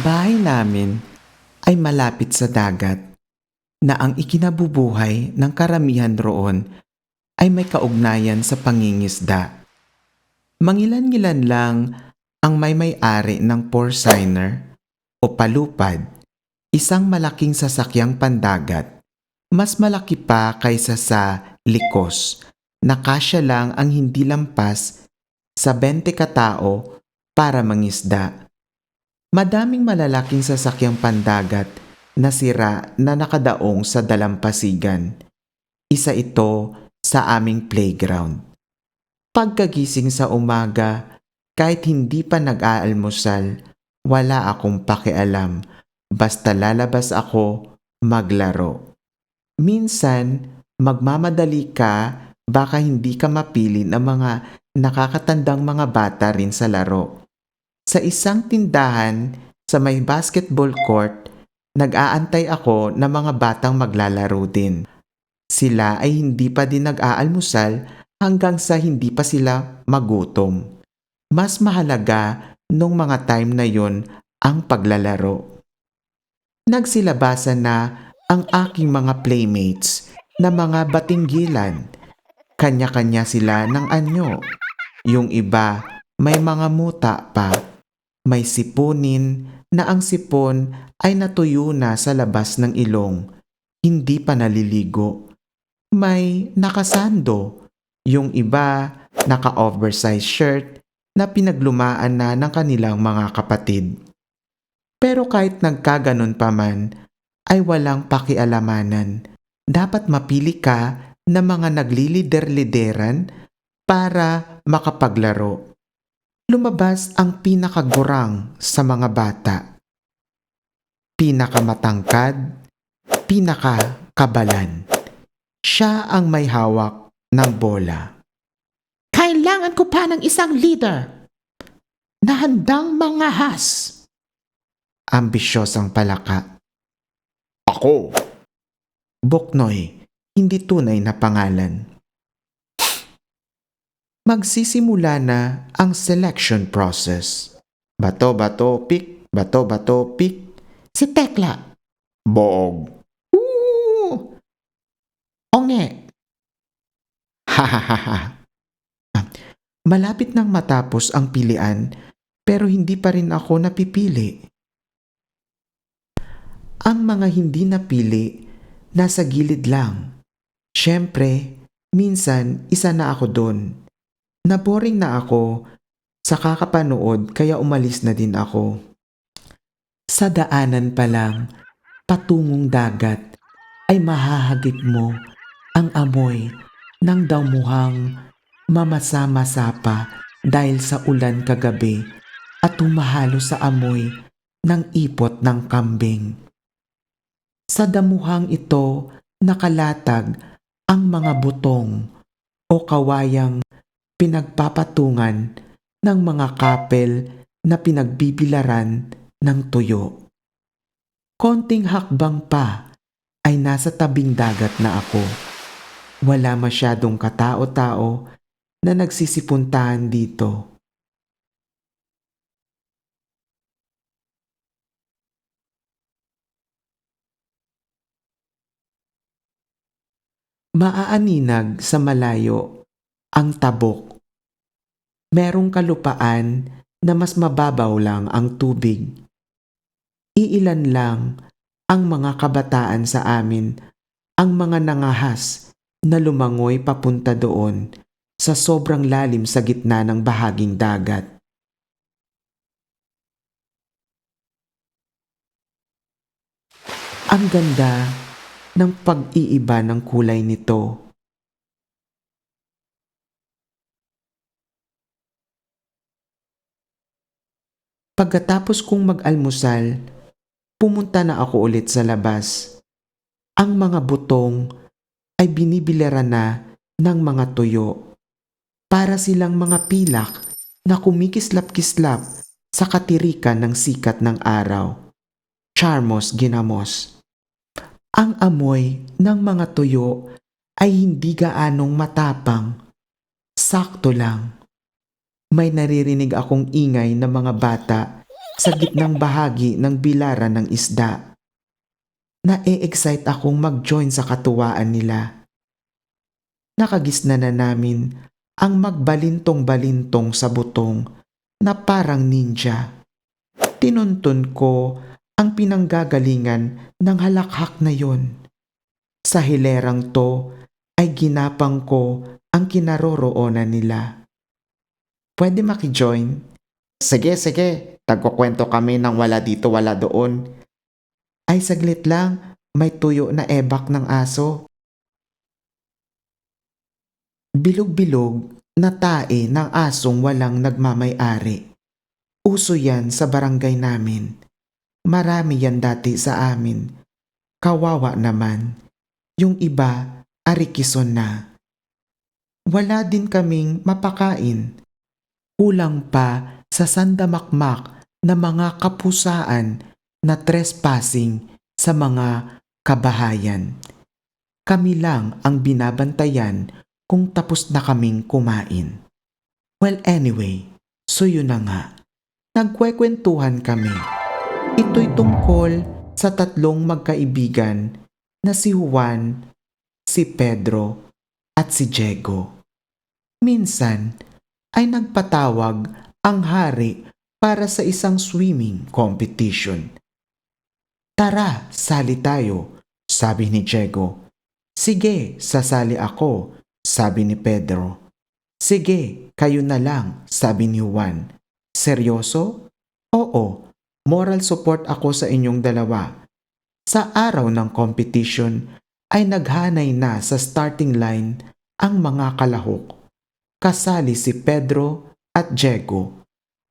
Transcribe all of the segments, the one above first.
Ang bahay namin ay malapit sa dagat na ang ikinabubuhay ng karamihan roon ay may kaugnayan sa pangingisda. Mangilan-ngilan lang ang may may-ari ng porciner o palupad, isang malaking sasakyang pandagat. Mas malaki pa kaysa sa likos na kasya lang ang hindi lampas sa 20 katao para mangisda. Madaming malalaking sasakyang pandagat na sira na nakadaong sa dalampasigan. Isa ito sa aming playground. Pagkagising sa umaga, kahit hindi pa nag-aalmusal, wala akong pakialam. Basta lalabas ako maglaro. Minsan, magmamadali ka baka hindi ka mapili ng mga nakakatandang mga bata rin sa laro. Sa isang tindahan sa may basketball court, nag-aantay ako ng mga batang maglalaro din. Sila ay hindi pa din nag-aalmusal hanggang sa hindi pa sila magutom. Mas mahalaga nung mga time na yon ang paglalaro. Nagsilabasan na ang aking mga playmates na mga batinggilan. Kanya-kanya sila ng anyo. Yung iba may mga muta pa. May sipunin na ang sipon ay natuyo na sa labas ng ilong. Hindi pa naliligo. May nakasando. Yung iba naka-oversized shirt na pinaglumaan na ng kanilang mga kapatid. Pero kahit nagkaganon pa man, ay walang pakialamanan. Dapat mapili ka ng mga naglilider-lideran para makapaglaro. Lumabas ang pinakagurang sa mga bata. Pinakamatangkad, pinakakabalan. Siya ang may hawak ng bola. Kailangan ko pa ng isang leader na handang mangahas. Ambisyosang palaka. Ako. Boknoy, hindi tunay na pangalan. Magsisimula na ang selection process. Bato, bato, pick, bato, bato, pick. Si Tekla. Boog. Ooh! Onge. Hahaha. Ah, Malapit nang matapos ang pilian pero hindi pa rin ako napipili. Ang mga hindi napili nasa gilid lang. Siyempre, minsan isa na ako doon. Naboring na ako sa kakapanood kaya umalis na din ako. Sa daanan pa lang, patungong dagat, ay mahahagip mo ang amoy ng damuhang mamasa-masa pa dahil sa ulan kagabi at tumahalo sa amoy ng ipot ng kambing. Sa damuhang ito nakalatag ang mga butong o kawayang pinagpapatungan ng mga kapel na pinagbibilaran ng tuyo. Konting hakbang pa ay nasa tabing dagat na ako. Wala masyadong katao-tao na nagsisipuntahan dito. Maaaninag sa malayo ang tabok. Merong kalupaan na mas mababaw lang ang tubig. Iilan lang ang mga kabataan sa amin ang mga nangahas na lumangoy papunta doon sa sobrang lalim sa gitna ng bahaging dagat. Ang ganda ng pag-iiba ng kulay nito. Pagkatapos kong mag-almusal, pumunta na ako ulit sa labas. Ang mga butong ay binibilera na ng mga tuyo. Para silang mga pilak na kumikislap-kislap sa katirikan ng sikat ng araw. Charmos ginamos. Ang amoy ng mga tuyo ay hindi gaanong matapang. Sakto lang. May naririnig akong ingay ng mga bata sa gitnang bahagi ng bilaran ng isda. Na-excite akong mag-join sa katuwaan nila. Nakagisna na namin ang magbalintong-balintong sa butong na parang ninja. Tinuntun ko ang pinanggagalingan ng halakhak na yon. Sa hilerang to ay ginapang ko ang kinaroroonan nila. Pwede makijoin? Sige, sige. Tagkukwento kami ng wala dito, wala doon. Ay saglit lang, may tuyo na ebak ng aso. Bilog-bilog na tae ng asong walang nagmamay-ari. Uso yan sa barangay namin. Marami yan dati sa amin. Kawawa naman. Yung iba, arikison na. Wala din kaming mapakain. Kulang pa sa sandamakmak na mga kapusaan na trespassing sa mga kabahayan. Kami lang ang binabantayan kung tapos na kaming kumain. Well anyway, so yun na nga. Nagkwekwentuhan kami. Ito'y tungkol sa tatlong magkaibigan na si Juan, si Pedro, at si Diego. Minsan ay nagpatawag ang hari para sa isang swimming competition. Tara, sali tayo, sabi ni Diego. Sige, sasali ako, sabi ni Pedro. Sige, kayo na lang, sabi ni Juan. Seryoso? Oo, moral support ako sa inyong dalawa. Sa araw ng competition ay naghanay na sa starting line ang mga kalahok. Kasali si Pedro at Diego.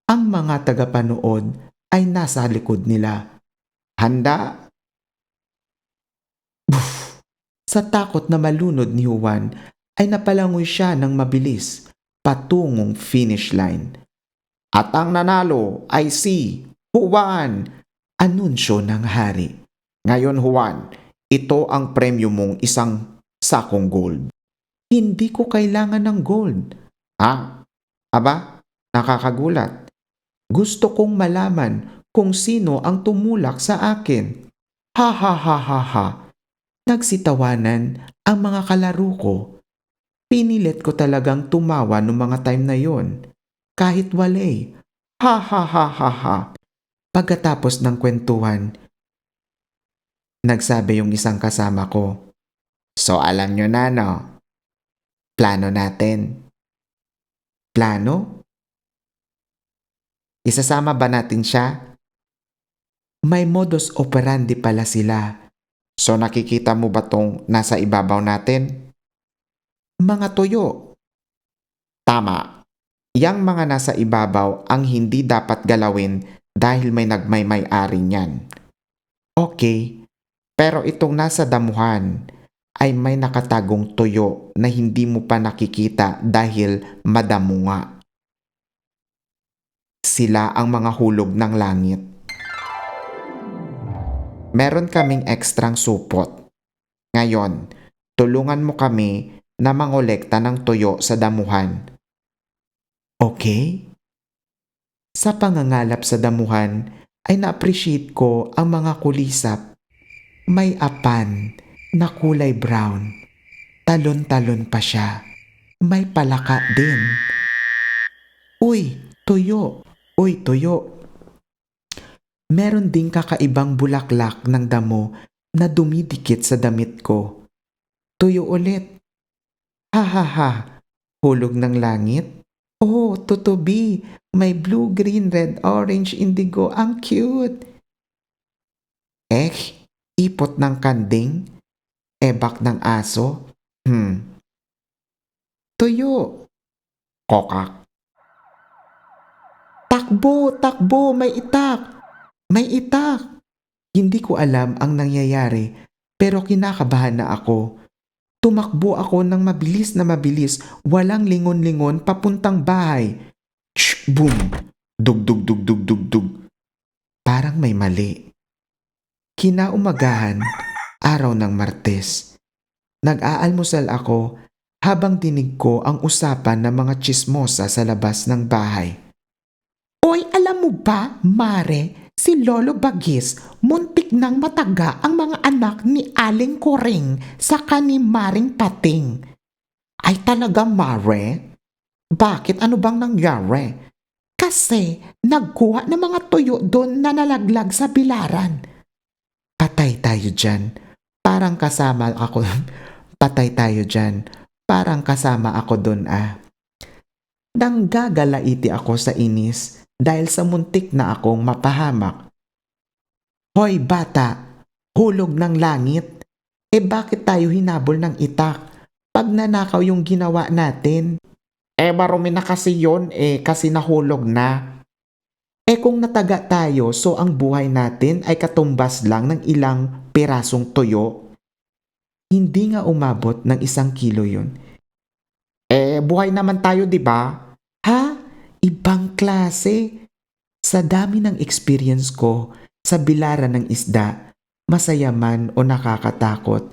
Ang mga tagapanood ay nasa likod nila. Handa? Buff! Sa takot na malunod ni Juan ay napalangoy siya ng mabilis patungong finish line. At ang nanalo ay si Juan, anunsyo ng hari. Ngayon Juan, ito ang premyo mong isang sakong gold. Hindi ko kailangan ng gold. Ha? Aba, nakakagulat. Gusto kong malaman kung sino ang tumulak sa akin. Ha ha ha ha ha. Nagsitawanan ang mga kalaro ko. Pinilit ko talagang tumawa noong mga time na yon. Kahit wale. Ha ha ha ha ha. Pagkatapos ng kwentuhan, nagsabi yung isang kasama ko, So alam nyo na no, plano natin. Plano? Isasama ba natin siya? May modus operandi pala sila. So nakikita mo ba tong nasa ibabaw natin? Mga tuyo. Tama. Yang mga nasa ibabaw ang hindi dapat galawin dahil may nagmay-may-ari niyan. Okay, pero itong nasa damuhan ay may nakatagong tuyo na hindi mo pa nakikita dahil madamo nga. Sila ang mga hulog ng langit. Meron kaming ekstrang supot. Ngayon, tulungan mo kami na mangolekta ng tuyo sa damuhan. Okay? Sa pangangalap sa damuhan ay na-appreciate ko ang mga kulisap. May apan na kulay brown. Talon-talon pa siya. May palaka din. Uy, tuyo. Uy, tuyo. Meron ding kakaibang bulaklak ng damo na dumidikit sa damit ko. Tuyo ulit. Ha ha ha. Hulog ng langit. Oh, tutubi. May blue, green, red, orange, indigo. Ang cute. Eh, ipot ng kanding. Ebak ng aso. Hmm. Tuyo. Kokak. Takbo, takbo, may itak. May itak. Hindi ko alam ang nangyayari pero kinakabahan na ako. Tumakbo ako ng mabilis na mabilis, walang lingon-lingon papuntang bahay. Shh, boom! Dug, dug, dug, dug, dug, dug. Parang may mali. Kinaumagahan, araw ng Martes. Nag-aalmusal ako habang dinig ko ang usapan ng mga chismosa sa labas ng bahay. Oy, alam mo ba, Mare, si Lolo Bagis, muntik nang mataga ang mga anak ni Aling Koring sa kanimaring pating. Ay talaga, Mare? Bakit? Ano bang nangyari? Kasi nagkuha ng mga tuyo doon na nalaglag sa bilaran. Patay tayo dyan. Parang kasama ako. Patay tayo dyan. Parang kasama ako doon ah. Nang gagalaiti ako sa inis dahil sa muntik na akong mapahamak. Hoy bata, hulog ng langit. Eh bakit tayo hinabol ng itak? Pag nanakaw yung ginawa natin. Eh marumi na kasi yon eh kasi nahulog na. Eh kung nataga tayo so ang buhay natin ay katumbas lang ng ilang pirasong tuyo. Hindi nga umabot ng isang kilo yun. Eh buhay naman tayo 'di ba? Ha? Ibang klase. Sa dami ng experience ko sa bilaran ng isda, masaya man o nakakatakot,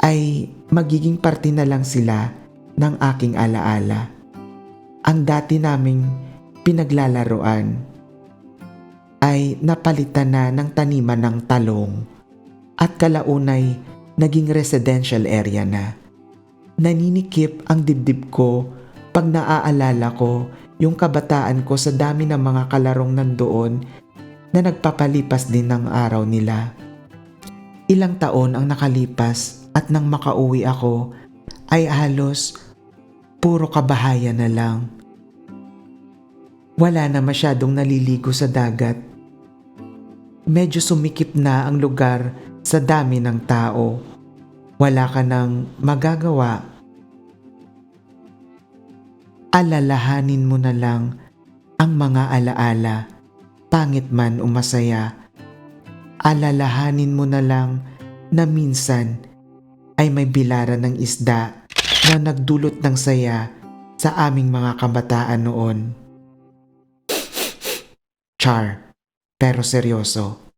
ay magiging parte na lang sila ng aking alaala. Ang dati naming pinaglalaroan ay napalitan na ng taniman ng talong at kalaunay naging residential area na. Naninikip ang dibdib ko pag naaalala ko yung kabataan ko sa dami ng mga kalarong nandoon na nagpapalipas din ng araw nila. Ilang taon ang nakalipas at nang makauwi ako ay halos puro kabahayan na lang. Wala na masyadong naliligo sa dagat. Medyo sumikip na ang lugar sa dami ng tao. Wala ka nang magagawa alalahanin mo na lang ang mga alaala, pangit man o masaya. Alalahanin mo na lang na minsan ay may bilaran ng isda na nagdulot ng saya sa aming mga kabataan noon. Char, pero seryoso.